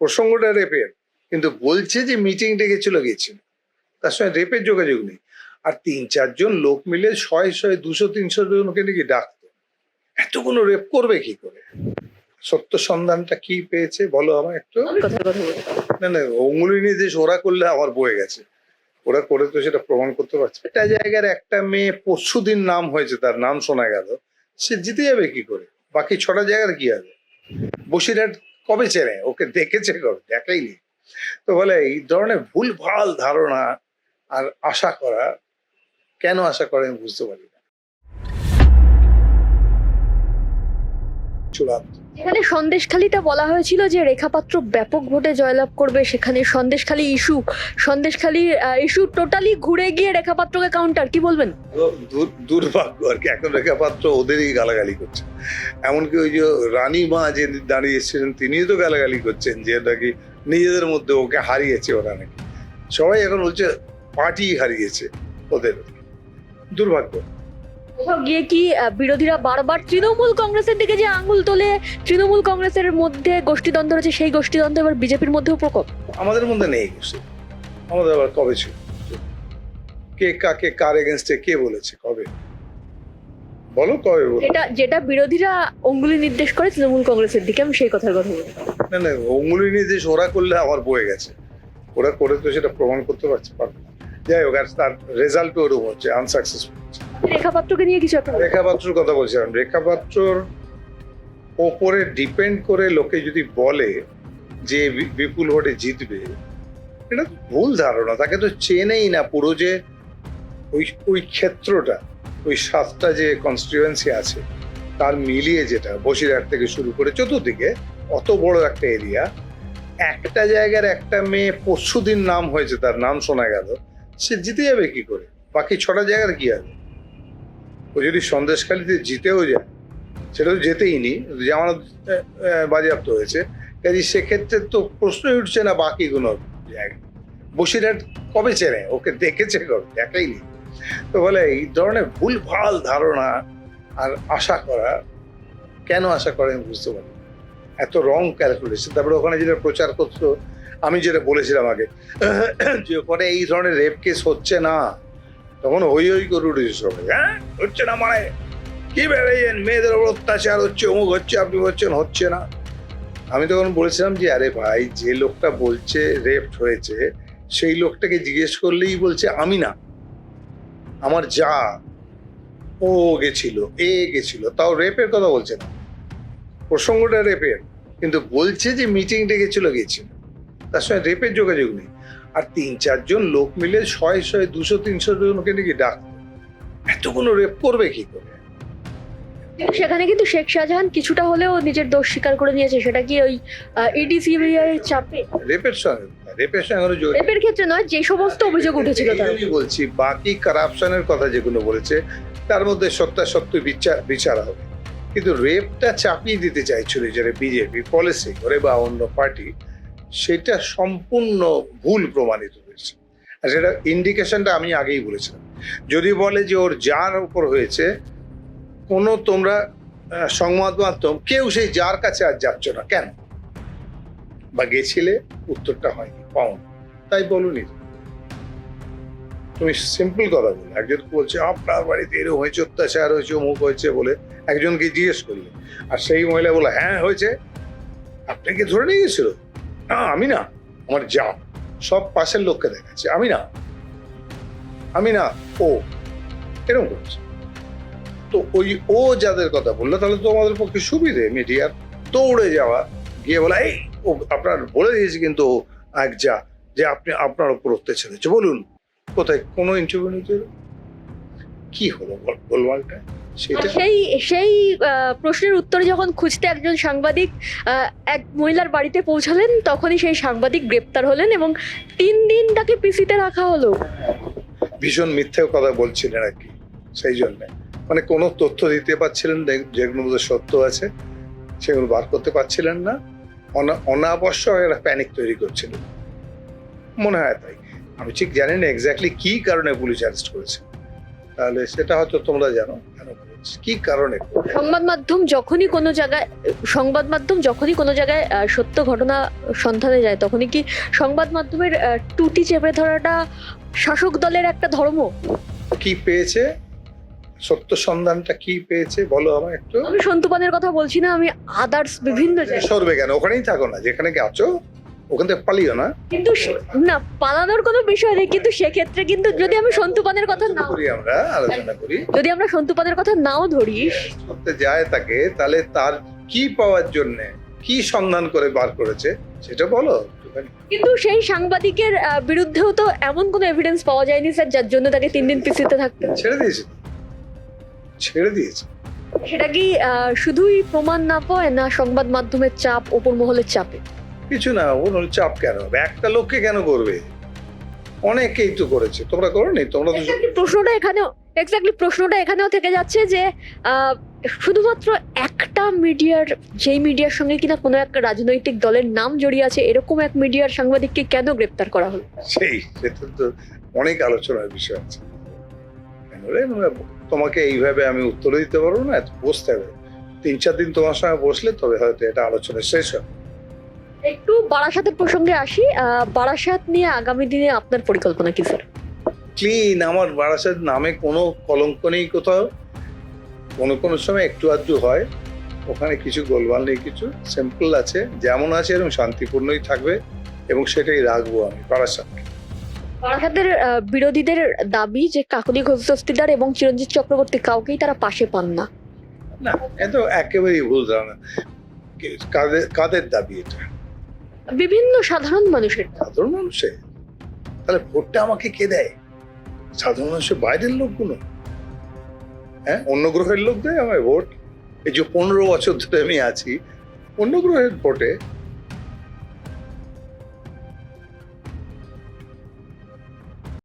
প্রসঙ্গটা রেপের। কিন্তু বলছে যে মিটিং ডেকেছিল গেছিল। তার সঙ্গে রেপের যোগাযোগ নেই। আর তিন চারজন লোক মিলে শয়ে শয়ে দুশো তিনশো জনকে নাকি ডাকতো। এতগুলো রেপ করবে কি করে? সত্য সন্ধানটা কি পেয়েছে বলো আমার একটু? না না অঙ্গুলি নির্দেশ ওরা করলে আমার বয়ে গেছে। ওরা করে তো সেটা প্রমাণ করতে পারছে। একটা জায়গার একটা মেয়ে পরশু দিন নাম হয়েছে তার নাম শোনা গেল। সে জিতে যাবে কি করে? বাকি ছটা জায়গার কি হবে বসিরহাট কবে চেনে? ওকে দেখেছে কবে? দেখাইনি। তো বলে, এই ধরনের ভুল ভালো ধারণা আর আশা করা, কেন আশা করে আমি বুঝতে পারি না। চূড়ান্ত। যেখানে সন্দেশখালিটা বলা হয়েছিল যে রেখাপাত্র ব্যাপক ভোটে জয়লাভ করবে। সেখানে Sandeshkhali issue Sandeshkhali issue totally ঘুরে গিয়ে রেখাপাত্রকে কাউন্টার কি বলবেন? দুর্ভাগ্য আর কি, এখন রেখাপাত্র ওদেরই গালাগালি করছে। এমনকি ওই যে রানী মা যে দাঁড়িয়ে এসেছিলেন, তিনিও তো গালাগালি করছেন যে নাকি নিজেদের মধ্যে ওকে হারিয়েছে ওরা নাকি। সবাই এখন বলছে পার্টি হারিয়েছে ওদের। দুর্ভাগ্য। কোথাও গিয়ে কি বিরোধীরা বারবার তৃণমূল কংগ্রেসের দিকে যে আঙুল তোলে তৃণমূল কংগ্রেসের মধ্যে গোষ্ঠীদ্বন্দ্ব রয়েছে সেই গোষ্ঠীদ্বন্দ্ব এবার বিজেপির মধ্যেও প্রকোপ আমাদের মধ্যে নেই আমাদের আবার কবে ছিল? কে কাকে কার এগেনস্টে কে বলেছে কবে? বলো কবে বলো? এটা যেটা বিরোধীরা অঙ্গুলি নির্দেশ করে তৃণমূল কংগ্রেসের দিকে আমি সেই কথার কথা বলি না না অঙ্গুলি নির্দেশ ওরা করলে আমার বয়ে গেছে। ওরা করে তো সেটা প্রমাণ করতে পারছে পারবে না। যাই হোক আর তার রেজাল্ট ওরকম হচ্ছে আনসাকসেসফুল রেখাপাত্রকে নিয়ে কিছু একটা রেখাপাত্রর কথা বলছিলাম। রেখাপাত্রর ওপরে ডিপেন্ড করে লোকে যদি বলে যে বিপুল ভোটে জিতবে, এটা ভুল ধারণা। তাকে তো চেনেই না পুরো যে ওই ওই ক্ষেত্রটা, ওই সাতটা যে কনস্টিটুয়েন্সি আছে, তার মিলিয়ে যেটা বসিরহাট থেকে শুরু করে চতুর্দিকে অত বড় একটা এরিয়া একটা জায়গার একটা মেয়ে পরশুদিন নাম হয়েছে, তার নাম শোনা গেল। সে জিতে যাবে কি করে? বাকি ছটা জায়গার কি হবে ও যদি সন্দেশখালিতে জিতেও যায়, সেটা তো যেতেই নি জামানত বাজেয়াপ্ত হয়েছে। কাজে সেক্ষেত্রে তো প্রশ্নই উঠছে না বাকি কোনো জায়গায় বসিরহাট কবে চেনে ওকে দেখেছে কবে? দেখাইনি তো বলে, এই ধরনের ভুল ভালো ধারণা আর আশা করা, কেন আশা করে আমি বুঝতে পারি এত রং ক্যালকুলেশন তারপরে ওখানে যেটা প্রচার করতো, আমি যেটা বলেছিলাম আগে, যে ওখানে এই ধরনের রেপ কেস হচ্ছে না। তখন হই হই করে উঠেছে সবাই হ্যাঁ? হচ্ছে না মানে? কি বেড়েছেন মেয়েদের ওপর অত্যাচার হচ্ছে, অমুক হচ্ছে, আপনি বলছেন হচ্ছে না। আমি তখন বলেছিলাম যে, আরে ভাই, যে লোকটা বলছে রেপ হয়েছে, সেই লোকটাকে জিজ্ঞেস করলেই বলছে, আমি না। আমার যা, ও গেছিল, এ গেছিল, তাও রেপের কথা বলছে না। প্রসঙ্গটা রেপের, কিন্তু বলছে যে মিটিং ডেকেছিল গেছিল। তার সঙ্গে রেপের যোগাযোগ নেই। আর তিন চারজন লোক মিলে শয়ে শয়ে দুশো তিনশো জনকে নাকি ডাকতো। এতগুলো রেপ করবে কি করে? সেখানে কিন্তু শেখ শাহজাহান কিছুটা হলেও নিজের দোষ স্বীকার করে নিয়েছে সেটা কি ওই ইডি সিবিআই এর চাপে? রেপের সঙ্গে রেপের সঙ্গে যোগ রেপের ক্ষেত্রে নয় যে সমস্ত অভিযোগ উঠেছিল তার। বলছি বাকি কারাপশনের কথা যেগুলো বলেছে তার মধ্যে সত্যাসত্য বিচার বিচার হবে। কিন্তু রেপটা চাপিয়ে দিতে চাইছিল যারা বিজেপি পলিসি করে বা অন্য পার্টি সেটা সম্পূর্ণ ভুল প্রমাণিত হয়েছে। আর সেটা ইন্ডিকেশনটা আমি আগেই বলেছিলাম। যদি বলে যে ওর যার উপর হয়েছে, কোনো তোমরা সংবাদ মাধ্যম, কেউ সেই যার কাছে আর যাচ্ছ না। কেন? বা গেছিলে? উত্তরটা হয়নি পাও। তাই বলুনি তুমি সিম্পল কথা বলো একজন বলছে, আপনার বাড়িতে এরকম হয়েছে, অত্যাচার হয়েছে, অমুক হয়েছে বলে একজনকে জিজ্ঞেস করলে। আর সেই মহিলা বলে হ্যাঁ হয়েছে। আপনাকে ধরে নিয়ে গেছিল? না, আমি না, আমার যা সব পাশের লোককে দেখাচ্ছে, আমি না। আমি না, ও। এরকম করছে। তো ওই ও যাদের কথা বলল, তাহলে তো আমাদের পক্ষে সুবিধে মিডিয়ার দৌড়ে যাওয়া, গিয়ে বলা, এই, ও আপনার বলে দিয়েছে কিন্তু এক যা, যে আপনি, আপনার উপর অত্যাচার হয়েছে। বলুন, কোথায় কোনো ইন্টারভিউ নিতে? কি হলো গোলমালটা সেই সেই প্রশ্নের উত্তর যখন খুঁজতে একজন সাংবাদিক এক মহিলার বাড়িতে পৌঁছালেন তখনই সেই সাংবাদিক গ্রেপ্তার হলেন এবং তিন দিন তাকে পিসিতে রাখা হলো। ভীষণ মিথ্যে কথা বলছিলেন আর কি সেই জন্য। মানে কোনো তথ্য দিতে পারছিলেন যেগুলোর মধ্যে সত্য আছে সেগুলো বার করতে পারছিলেন না। অনা- অনাবশ্যক একটা প্যানিক তৈরি করছিলেন মনে হয় তাই। আমি ঠিক জানি না এক্স্যাক্টলি কী কারণে পুলিশ অ্যারেস্ট করেছে। তাহলে সেটা হয়তো তোমরা জানো কেন কি কারণে? সংবাদ মাধ্যম যখনই কোনো জায়গায় সংবাদ মাধ্যম যখনই কোনো জায়গায় সত্য ঘটনা সন্ধানে যায় তখনই কি সংবাদ মাধ্যমের টুটি চেপে ধরাটা শাসক দলের একটা ধর্ম? কি পেয়েছে? সত্য সন্ধানটা কি পেয়েছে? বলো আমার একটু। আমি সন্তুপানের কথা বলছি না আমি আদার্স বিভিন্ন জায়গায়। সরবে কেন? ওখানেই থাকো না যেখানে কি আছো ওখান থেকে পালিও না কিন্তু সে- না পালানোর কোনো বিষয় নেই কিন্তু সেক্ষেত্রে কিন্তু যদি আমি সন্তুপানের কথা নাও করি আমরা আলোচনা করি যদি আমরা সন্তুপানের কথা নাও ধরি করতে যায় তাকে তাহলে তার কি পাওয়ার জন্য কি সন্ধান করে বার করেছে সেটা বলো একটুখানি। কিন্তু সেই সাংবাদিকের আহ, বিরুদ্ধেও তো এমন কোনো এভিডেন্স পাওয়া যায়নি স্যার যার জন্য তাকে তিন দিন পিসিতে থাকতে। ছেড়ে দিয়েছে তো। ছেড়ে দিয়েছে সেটা কি আহ, শুধুই প্রমাণ না পায় না সংবাদ মাধ্যমের চাপ ওপর মহলের চাপে কিছু না ওর চাপ কেন হবে? একটা লোককে কেন করবে? অনেকেই তো করেছে। তোমরা করো নি তোমরা তো প্রশ্নটা এখানেও এক্স্যাক্টলি প্রশ্নটা এখানেও থেকে যাচ্ছে যে শুধুমাত্র একটা মিডিয়ার যেই মিডিয়ার সঙ্গে কিনা কোনো এক রাজনৈতিক দলের নাম জড়িয়ে আছে এরকম এক মিডিয়ার সাংবাদিককে কেন গ্রেপ্তার করা হলো? সেই সেটা তো অনেক আলোচনার বিষয় আছে? মানে তোমাকে এইভাবে আমি উত্তর দিতে পারব না? একটু বসতে হবে। তিন চার দিন তোমার সঙ্গে বসলে তবে হয়তো এটা আলোচনা শেষ হবে। একটু বারাসাতের প্রসঙ্গে আসি বারাসাত নিয়ে আগামী দিনে আপনার পরিকল্পনা কি স্যার? ক্লিন আমার বারাসাত নামে কোনো কলঙ্ক নেই কোথাও। কোনো কোনো সময় একটু আধটু হয়। ওখানে কিছু গোলমাল নেই কিছু সিম্পল আছে। যেমন আছে এরকম শান্তিপূর্ণই থাকবে এবং সেটাই রাখব আমি বারাসাত। বারাসাতের বিরোধীদের দাবি যে কাকলি ঘোষ দস্তিদার এবং চিরঞ্জিত চক্রবর্তী কাউকেই তারা পাশে পান না। না এ তো একেবারেই ভুল ধারণা। কাদের কাদের দাবি এটা? বিভিন্ন সাধারণ মানুষের সাধারণ মানুষের তাহলে ভোটটা আমাকে কে দেয়? সাধারণ মানুষের বাইরের লোকগুলো? হ্যাঁ? অন্য গ্রহের লোক দেয় আমায় ভোট? এই যে পনেরো বছর ধরে আমি আছি, অন্য গ্রহের ভোটে